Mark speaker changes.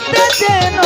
Speaker 1: দিতে যেন